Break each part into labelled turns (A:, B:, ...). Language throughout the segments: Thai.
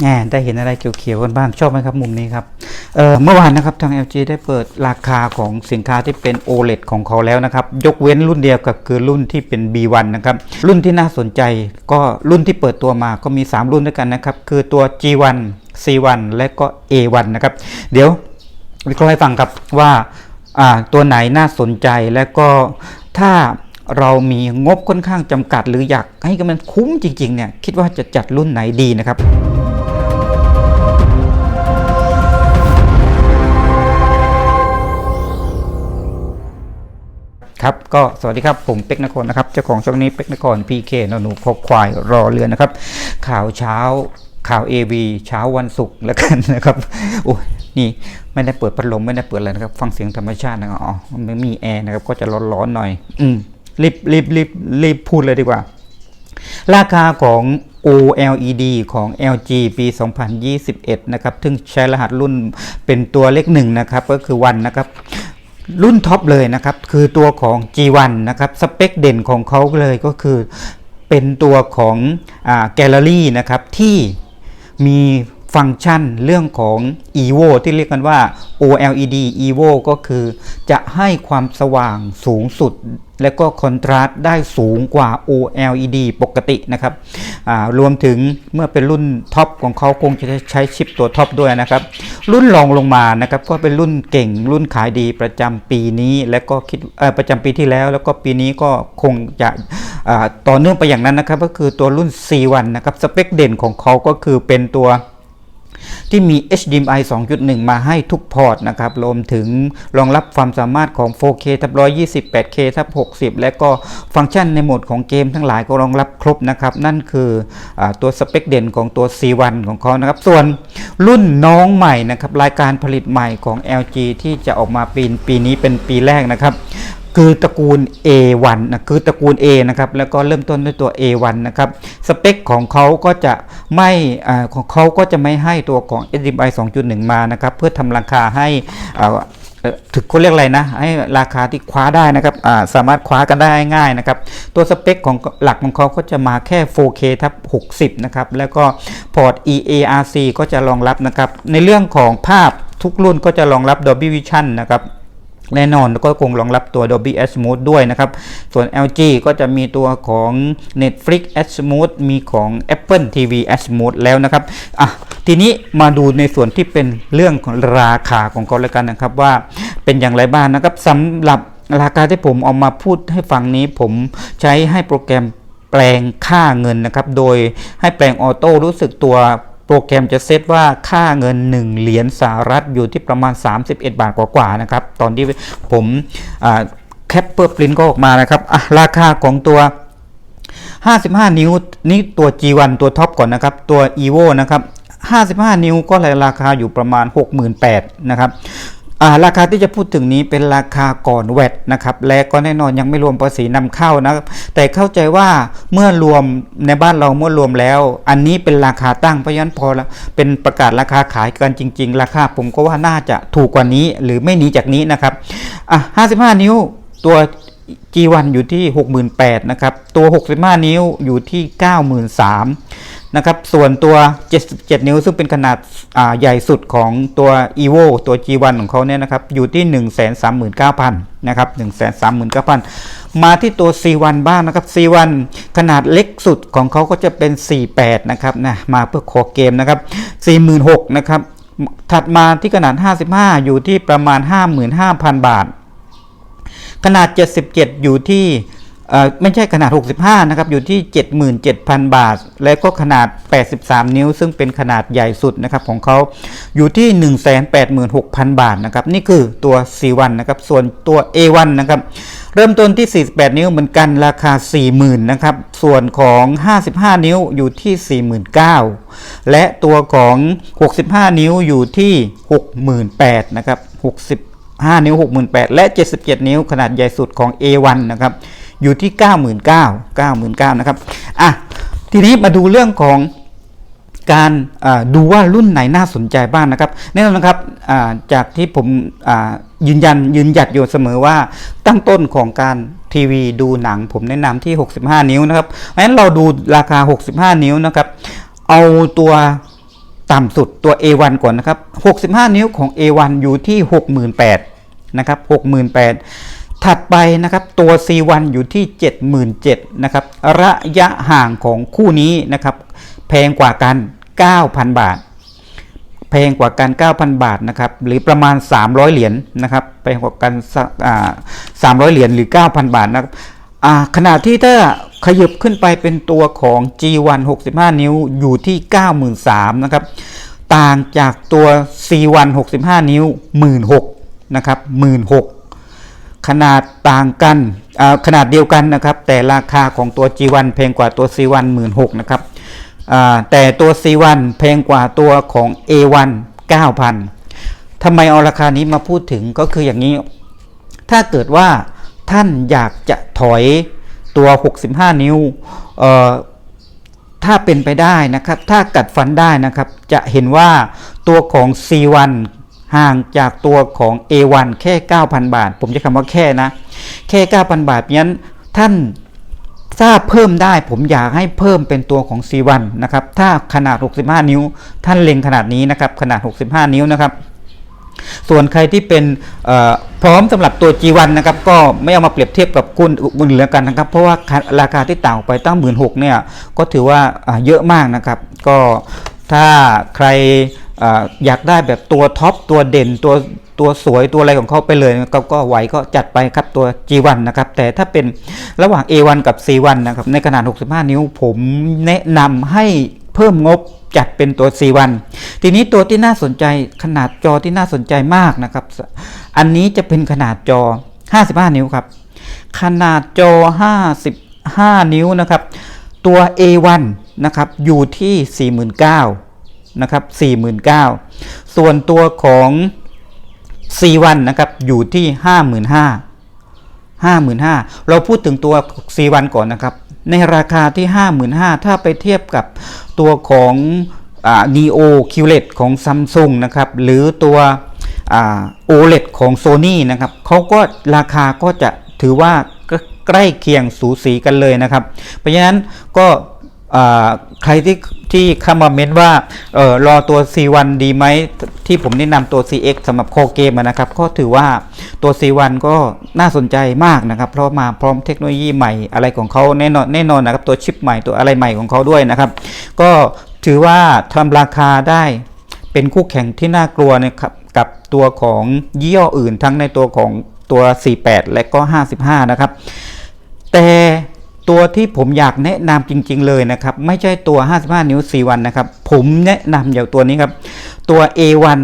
A: แหมได้เห็นอะไรเขียวๆกันบ้างชอบไหมครับมุมนี้ครับเเมื่อวานนะครับทาง LG ได้เปิดราคาของสินค้าที่เป็น OLED ของเขาแล้วนะครับ ยกเว้นรุ่นเดียวกับคือรุ่นที่เป็น B1 นะครับ รุ่นที่น่าสนใจก็รุ่นที่เปิดตัวมาก็มี 3 รุ่นด้วยกันนะครับ คือตัว G1 C1 และก็ A1 นะครับ เดี๋ยววิเคราะห์ให้ฟังครับว่าอ่าตัวไหนน่าสนใจและก็ถ้าเรามีงบค่อนข้างจำกัด หรืออยากให้มันคุ้มจริงๆเนี่ยคิดว่าจะจัดรุ่นไหนดีนะครับ ครับก็สวัสดีครับผมเป็กนครนะครับเจ้าของช่องนี้เป็กนครพีเคนหนูคบควายรอเรือนะครับ ข่าวเช้าข่าว AV เช้าวันศุกร์แล้วกันนะครับโอ้ยนี่ไม่ได้เปิดพัดลมไม่ได้เปิดอะไรนะครับ ฟังเสียงธรรมชาตินะครับอ๋อมันไม่มีแอร์นะครับก็จะร้อนๆหน่อย อืมรีบรีบรีบรีบพูดเลยดีกว่า ราคาของ OLED ของ LG ปี 2021 นะครับซึ่งใช้รหัสรุ่นเป็นตัวเลขหนึ่งนะครับ ก็คือวันนะครับ รุ่นท็อปเลยนะครับ คือตัวของ G1 นะครับ สเปคเด่นของเขาเลยก็คือเป็นตัวของแกลเลอรี่นะครับที่มี ฟังก์ชันเรื่องของ EVO ที่เรียกกันว่า OLED EVO ก็คือจะให้ความสว่างสูงสุด และก็คอนทราสต์ได้สูงกว่า OLED ปกตินะครับรวมถึงเมื่อเป็นรุ่นท็อปของเขาคงจะใช้ชิปตัวท็อปด้วยนะครับ รุ่นรองลงมานะครับก็เป็นรุ่นเก่งรุ่นขายดีประจำปีนี้ และก็คิดประจำปีที่แล้ว แล้วก็ปีนี้ก็คงจะต่อเนื่องไปอย่างนั้นนะครับ ก็คือตัวรุ่น C1 นะครับสเปคเด่นของเขาก็คือเป็นตัว ที่มี HDMI 2.1 มาให้ทุกพอร์ตนะครับรวมถึงรองรับความสามารถของ 4K ทับ 120 8K ทับ 60 และก็ฟังก์ชันในโหมดของเกมทั้งหลายก็รองรับครบนะครับ นั่นคืออตัวสเปคเด่นของตัว C1 ของเขานะครับ ส่วนรุ่นน้องใหม่นะครับ รายการผลิตใหม่ของ LG ที่จะออกมาปีปีนี้เป็นปีแรกนะครับคือตระกูล A1 นะคือตระกูล A นะครับแล้วก็เริ่มต้นด้วยตัว A1 นะครับสเปคของเขาก็จะ ไม่ของเขาก็จะไม่ให้ตัวของ HDMI 2.1 มานะครับ เพื่อทำราคาให้ถึงเขาเรียกอะไรนะให้ราคาที่คว้าได้นะครับาสามารถคว้ากันได้ง่ายนะครับ ตัวสเปคของหลักของเขาก็จะมาแค่ 4K ทับ60 นะครับ แล้วก็พอร์ต EARC ก็จะรองรับนะครับ ในเรื่องของภาพทุกรุ่นก็จะรองรับ Dolby Vision นะครับ แน่นอนแล้วก็คงรองรับตัว Dolby Atmos ด้วยนะครับ ส่วน LG ก็จะมีตัวของ Netflix Atmos มีของ Apple TV Atmos แล้วนะครับอะทีนี้มาดูในส่วนที่เป็นเรื่องของราคาของเขาแล้วกันนะครับ ว่าเป็นอย่างไรบ้างนะครับสำหรับราคาที่ผมเอามาพูดให้ฟังนี้ผมใช้ให้โปรแกรมแปลงค่าเงินนะครับ โดยให้แปลงออโต้รู้สึกตัว โปรแกรมจะเซตว่าค่าเงิน 1 เหรียญสหรัฐอยู่ที่ประมาณ 31 บาทกว่าๆนะครับ ตอนที่ผมแคปเปอร์ปรินก็ออกมานะครับราคาของตัว 55 นิ้วนี่ตัว G1 ตัวท็อปก่อนนะครับ ตัว EVO นะครับ 55 นิ้วก็ราคาอยู่ประมาณ 68,000นะครับ ราคาที่จะพูดถึงนี้เป็นราคาก่อนแวดนะครับและก็แน่นอนยังไม่รวมภาษีนำเข้านะครับแต่เข้าใจว่าเมื่อรวมในบ้านเราเมื่อรวมแล้ว อันนี้เป็นราคาตั้งเพราะฉะนั้นพอละเป็นประกาศราคาขายกันจริง ๆ ราคาผมก็ว่าน่าจะถูกกว่านี้หรือไม่หนีจากนี้นะครับอะ55 นิ้วตัว G1 อยู่ที่ 68,000นะครับตัว 65 นิ้วอยู่ที่ 93,000 นะครับ ส่วนตัว 77 นิ้วซึ่งเป็นขนาดาใหญ่สุดของตัว EVO ตัว G1 ของเขาเนี่ยนะครับ อยู่ที่ 139,000 นะครับ 139,000 มาที่ตัว C1 บ้างนะครับ C1 ขนาดเล็กสุดของเขาก็จะเป็น 48 นะครับนะมาเพื่อคอเกมนะครับ 46,000 นะครับ ถัดมาที่ขนาด 55 อยู่ที่ประมาณ 55,000 บาท ขนาด 77 อยู่ที่ ไม่ใช่ขนาด 65 นะครับ อยู่ที่ 77,000 บาท และก็ขนาด 83 นิ้ว ซึ่งเป็นขนาดใหญ่สุดนะครับของเขาอยู่ที่ 186,000 บาทนะครับ นี่คือตัว C1 นะครับ ส่วนตัว A1 นะครับ เริ่มต้นที่ 48 นิ้วเหมือนกันราคา 40,000 นะครับ ส่วนของ 55 นิ้วอยู่ที่ 49,000 และตัวของ 65 นิ้วอยู่ที่ 68,000 นะครับ 60 5 นิ้ว 68,000 และ 77 นิ้วขนาดใหญ่สุดของ A1 นะครับ อยู่ที่ 9 9 9 9 9นะครับอะทีนี้มาดูเรื่องของการดูว่ารุ่นไหนน่าสนใจบ้างนะครับแน่นอนนะครับจากที่ผมยืนยันยืนหยัดอยู่เสมอว่าตั้งต้นของการทีวีดูหนังผมแนะนำที่ 65 นิ้วนะครับเพราะฉะนั้นเราดูราคา 65 นิ้วนะครับเอาตัวต่ำสุดตัว A1 ก่อนนะครับ 65 นิ้วของ A1 อยู่ที่ 68,000นะครับ68,000 ถัดไปนะครับตัว C1 อยู่ที่ 77,000นะครับระยะห่างของคู่นี้นะครับแพงกว่ากัน 9,000 บาท แพงกว่ากัน 9,000 บาทนะครับหรือประมาณ 300 เหรียญนะครับแพงกว่ากันสักอ่า300เหรียญหรือ 9,000 บาทนะครับอ่าขณะที่ถ้าขยับขึ้นไปเป็นตัวของ G1 65 นิ้วอยู่ที่ 93,000นะครับต่างจากตัว C1 65 นิ้ว 16,000นะครับ16,000 ขนาดต่างกันขนาดเดียวกันนะครับ แต่ราคาของตัว G1 แพงกว่าตัว C1 16,000นะครับแต่ตัว C1 แพงกว่าตัวของ A1 9,000ทำไมเอาราคานี้มาพูดถึงก็คืออย่างนี้ ถ้าเกิดว่าท่านอยากจะถอยตัว 65 นิ้วถ้าเป็นไปได้นะครับ ถ้ากัดฟันได้นะครับ จะเห็นว่าตัวของ C1 ห่างจากตัวของ A1 แค่ 9,000 บาท ผมจะคำว่าแค่นะ แค่ 9,000 บาทงั้นท่านถ้าบเพิ่มได้ผมอยากให้เพิ่มเป็นตัวของ C1 นะครับ ถ้าขนาด 65 นิ้ว ท่านเล็งขนาดนี้นะครับ ขนาด 65 นิ้วนะครับ ส่วนใครที่เป็นพร้อมสำหรับตัว G1 นะครับ ก็ไม่เอามาเปรียบเทียบกับคุณอื่นแล้วกันนะครับ เพราะว่าราคาที่ต่างออกไปตั้งหมื่นหกเนี่ย ก็ถือว่าเยอะมากนะครับ ก็ถ้าใคร อยากได้แบบตัวท็อปตัวเด่นตัวตัวสวยตัวอะไรของเขาไปเลยก็ก็ไหวก็จัดไปครับตัว G1 นะครับ แต่ถ้าเป็นระหว่าง A1 กับ C1 นะครับในขนาด 65 นิ้วผมแนะนำให้เพิ่มงบจัดเป็นตัว C1 ทีนี้ตัวที่น่าสนใจขนาดจอที่น่าสนใจมากนะครับ อันนี้จะเป็นขนาดจอ 55 นิ้วครับ ขนาดจอ 55 นิ้วนะครับ ตัว A1 นะครับอยู่ที่ 49,000 นะครับ49,000 ส่วนตัวของ C1 นะครับอยู่ที่ 55,000 55,000 เราพูดถึงตัว C1 ก่อนนะครับ ในราคาที่ 55,000 ถ้าไปเทียบกับตัวของอ่า Neo QLED ของ Samsung นะครับหรือตัวอ่า OLED ของ Sony นะครับเขาก็ราคาก็จะถือว่าใกล้เคียงสูสีกันเลยนะครับ เพราะฉะนั้นก็ ใครที่ที่เข้ามาเม้นว่าเออรอตัว C1 ดีไหมที่ผมแนะนำตัว CX สำหรับโคเกมนะครับ ก็ถือว่าตัว C1 ก็น่าสนใจมากนะครับ เพราะมาพร้อมเทคโนโลยีใหม่อะไรของเขาแน่นอนแน่นอนนะครับ ตัวชิปใหม่ตัวอะไรใหม่ของเขาด้วยนะครับ ก็ถือว่าทำราคาได้เป็นคู่แข่งที่น่ากลัวนะครับกับตัวของยี่ห้ออื่นทั้งในตัวของตัว 48 และก็ 55 นะครับ แต่ ตัวที่ผมอยากแนะนำจริง ๆ เลยนะครับ ไม่ใช่ตัว 55 นิ้ว C1 นะครับ ผมแนะนำอย่างตัวนี้ครับ ตัว A1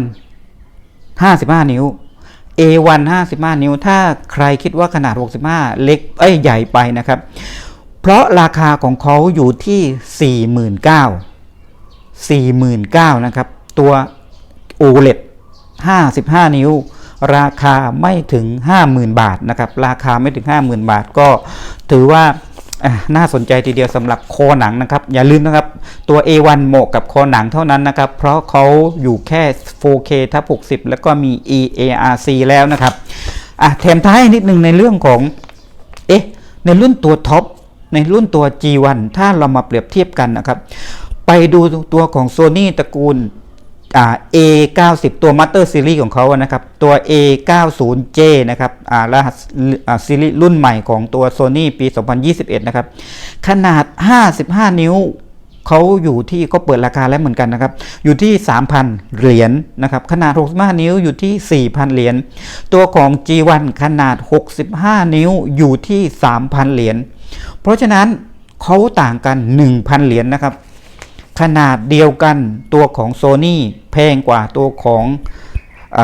A: 55 นิ้ว A1 55 นิ้ว ถ้าใครคิดว่าขนาด 65 เล็กเอ้ยใหญ่ไปนะครับ เพราะราคาของเขาอยู่ที่ 49 49นะครับ ตัว OLED 55 นิ้วราคาไม่ถึง 50,000 บาทนะครับ ราคาไม่ถึง 50,000 บาทก็ถือว่า น่าสนใจทีเดียวสำหรับคอหนังนะครับ อย่าลืมนะครับ ตัว A1 เหมาะกับคอหนังเท่านั้นนะครับ เพราะเขาอยู่แค่ 4K ทับ60 แล้วก็มี EARC แล้วนะครับอะแถมท้ายนิดนึงในเรื่องของ เอ๊ะ ในรุ่นตัวท็อป ในรุ่นตัว G1 ถ้าเรามาเปรียบเทียบกันนะครับ ไปดูตัวของ Sony ตระกูล A90 ตัว Master Series ของเขานะครับ ตัว A90J นะครับรหัสซีรีส์รุ่นใหม่ของตัว Sony ปี 2021 นะครับ ขนาด 55 นิ้วเขาอยู่ที่ก็เปิดราคาแล้วเหมือนกันนะครับ อยู่ที่ 3,000 เหรียญนะครับ ขนาด 65 นิ้วอยู่ที่ 4,000 เหรียญ ตัวของ G1 ขนาด 65 นิ้วอยู่ที่ 3,000 เหรียญ เพราะฉะนั้นเขาต่างกัน 1,000 เหรียญนะครับ ขนาดเดียวกันตัวของ Sony แพงกว่าตัวของอ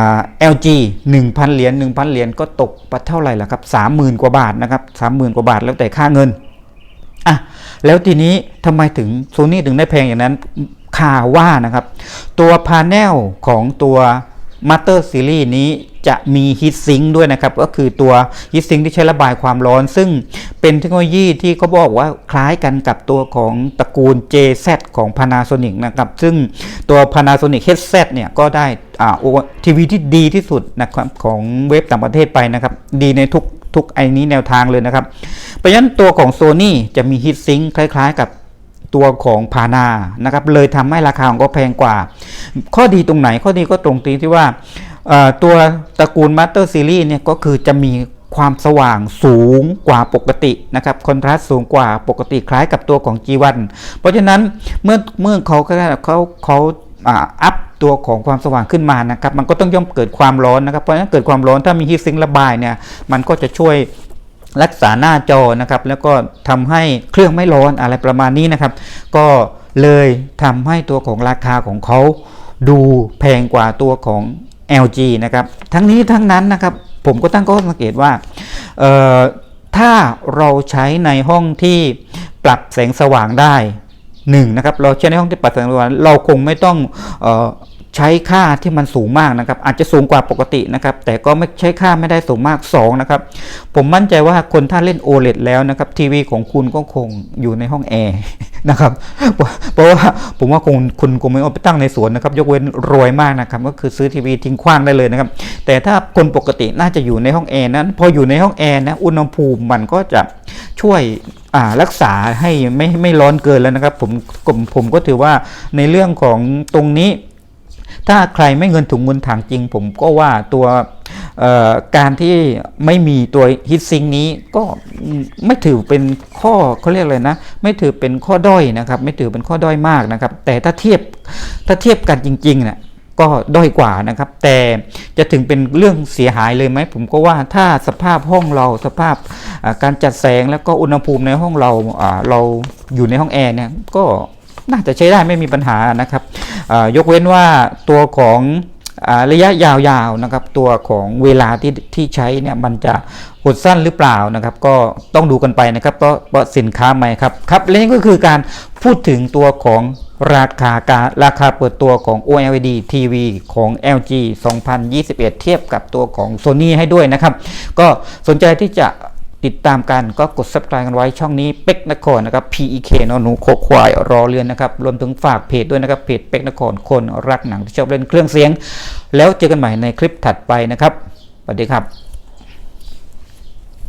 A: LG 1,000 เหรียญ1,000 เหรียญก็ตกไปเท่าไหร่ล่ะครับ 30,000 กว่าบาทนะครับ 30,000 กว่าบาทแล้วแต่ค่าเงินอะแล้วทีนี้ทำไมถึง Sony ถึงได้แพงอย่างนั้นข่าวว่านะครับ ตัวพาเนลของตัว Master Series นี้ จะมีฮีทซิงด้วยนะครับ ก็คือตัวฮีทซิงที่ใช้ระบายความร้อน ซึ่งเป็นเทคโนโลยีที่เขาบอกว่าคล้ายกันกับตัวของตระกูล JZ ของ Panasonic นะครับ ซึ่งตัว Panasonic Headset เนี่ยก็ได้อ่าทีวีที่ดีที่สุดนะครับของเว็บต่างประเทศไปนะครับ ดีในทุกทุกไอ้นี้แนวทางเลยนะครับ เพราะฉะนั้นตัวของ Sony จะมีฮีทซิงคล้ายๆ กับตัวของพานานะครับเลยทำให้ราคาของก็แพงกว่า ข้อดีตรงไหนข้อดีก็ตรงที่ว่า ตัวตระกูล Master Series เนี่ยก็คือจะมีความสว่างสูงกว่าปกตินะครับคอนทราสต์สูงกว่าปกติคล้ายกับตัวของ G1 เพราะฉะนั้นเมื่อเมื่อเขาเขาเขาอ่าอัพตัวของความสว่างขึ้นมานะครับ มันก็ต้องย่อมเกิดความร้อนนะครับเพราะฉะนั้นเกิดความร้อนถ้ามีฮีทซิงระบายเนี่ยมันก็จะช่วยรักษาหน้าจอนะครับ แล้วก็ทำให้เครื่องไม่ร้อนอะไรประมาณนี้นะครับ ก็เลยทำให้ตัวของราคาของเขาดูแพงกว่าตัวของ LG นะครับ ทั้งนี้ทั้งนั้นนะครับ ผมก็ตั้งข้อสังเกตว่า ถ้าเราใช้ในห้องที่ปรับแสงสว่างได้หนึ่งนะครับ เราใช้ในห้องที่ปรับแสงสว่างเราคงไม่ต้องอ ใช้ค่าที่มันสูงมากนะครับ อาจจะสูงกว่าปกตินะครับ แต่ก็ไม่ใช้ค่าไม่ได้สูงมากสองนะครับ ผมมั่นใจว่าคนถ้าเล่น OLED แล้วนะครับ ทีวีของคุณก็คงอยู่ในห้องแอร์นะครับ เพราะว่าผมว่าคงคุณคงไม่เอาไปตั้งในสวนนะครับ ยกเว้นรวยมากนะครับ ก็คือซื้อทีวีทิ้งขว้างได้เลยนะครับ แต่ถ้าคนปกติน่าจะอยู่ในห้องแอร์นั้น พออยู่ในห้องแอร์นะ อุณหภูมิมันก็จะช่วยรักษาให้ไม่ไม่ร้อนเกินแล้วนะครับ ผมผมก็ถือว่าในเรื่องของตรงนี้ ถ้าใครไม่เงินถุงเงินถังจริง ผมก็ว่าตัวการที่ไม่มีตัวฮิตซิงนี้ก็ไม่ถือเป็นข้อเขาเรียกอะไรนะ ไม่ถือเป็นข้อด้อยนะครับ ไม่ถือเป็นข้อด้อยมากนะครับ แต่ถ้าเทียบถ้าเทียบกันจริงๆนี่ยก็ด้อยกว่านะครับ แต่จะถึงเป็นเรื่องเสียหายเลยไหมผมก็ว่าถ้าสภาพห้องเราสภาพการจัดแสงแล้วก็อุณหภูมิในห้องเราเราอยู่ในห้องแอร์เนี่ยก็ น่าจะใช้ได้ไม่มีปัญหานะครับยกเว้นว่าตัวของอระยะยาวๆนะครับตัวของเวลาที่ที่ใช้เนี่ยมันจะหดสั้นหรือเปล่านะครับ ก็ต้องดูกันไปนะครับเพราะเพราะสินค้าใหม่ครับครับและนี่ก็คือการพูดถึงตัวของราคาการราคาเปิดตัวของ OLED TV ของ LG 2021 เทียบกับตัวของ Sony ให้ด้วยนะครับ ก็สนใจที่จะ ติดตามกันก็กด subscribe กันไว้ช่องนี้เป็กนครนะครับ PEK นอนหนูโคควายรอเรือนนะครับ รวมถึงฝากเพจด้วยนะครับเพจเป็กนครคนรักหนังที่ชอบเล่นเครื่องเสียง แล้วเจอกันใหม่ในคลิปถัดไปนะครับสวัสดีครับ